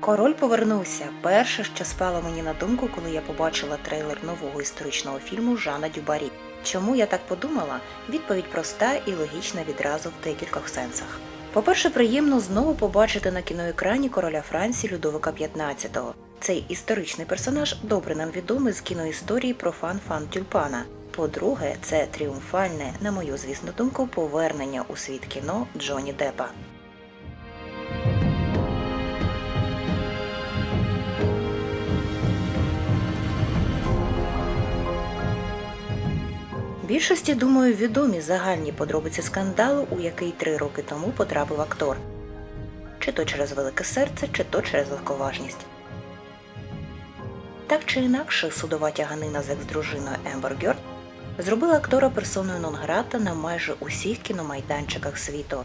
Король повернувся. Перше, що спало мені на думку, коли я побачила трейлер нового історичного фільму Жана Дюбарі. Чому я так подумала? Відповідь проста і логічна відразу в декількох сенсах. По-перше, приємно знову побачити на кіноекрані короля Франції Людовика XV. Цей історичний персонаж добре нам відомий з кіноісторії про фан-фан тюльпана. По-друге, це тріумфальне, на мою звісну думку, повернення у світ кіно Джоні Деппа. Більшості, думаю, відомі загальні подробиці скандалу, у який три роки тому потрапив актор. Чи то через велике серце, чи то через легковажність. Так чи інакше, судова тяганина з екс-дружиною Ембер Гьорд зробила актора персоною нон-грата на майже усіх кіномайданчиках світу.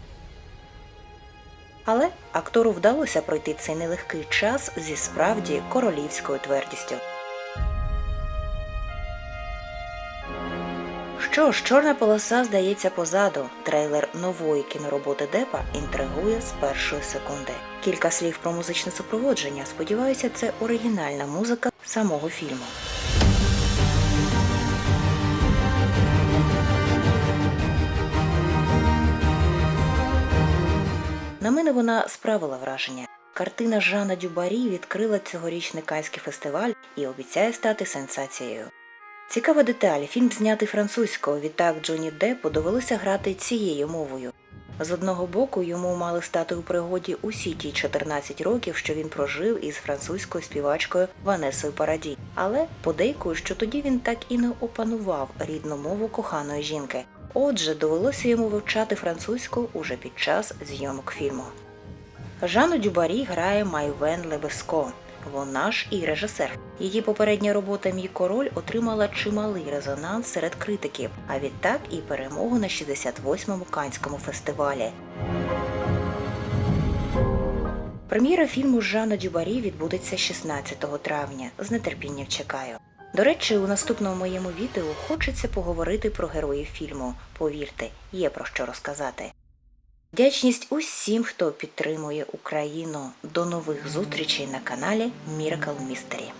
Але актору вдалося пройти цей нелегкий час зі справді королівською твердістю. Що ж, чорна полоса здається позаду. Трейлер нової кінороботи Депа інтригує з першої секунди. Кілька слів про музичне супроводження. Сподіваюся, це оригінальна музика самого фільму. На мене вона справила враження. Картина Жана Дюбарі відкрила цьогорічний Канський фестиваль і обіцяє стати сенсацією. Цікава деталь, фільм знятий французькою, відтак Джоні Деппу довелося грати цією мовою. З одного боку, йому мали стати у пригоді усі ті 14 років, що він прожив із французькою співачкою Ванесою Параді. Але подейкую, що тоді він так і не опанував рідну мову коханої жінки. Отже, довелося йому вивчати французьку уже під час зйомок фільму. Жанну Дюбарі грає Майвен Лебеско. Вона ж і режисер. Її попередня робота Мій король отримала чималий резонанс серед критиків, а відтак і перемогу на 68-му Канському фестивалі. Прем'єра фільму Жанна Дюбарі відбудеться 16 травня. З нетерпінням чекаю. До речі, у наступному моєму відео хочеться поговорити про героїв фільму. Повірте, є про що розказати. Вдячність усім, хто підтримує Україну. До нових зустрічей на каналі Miracle Mystery.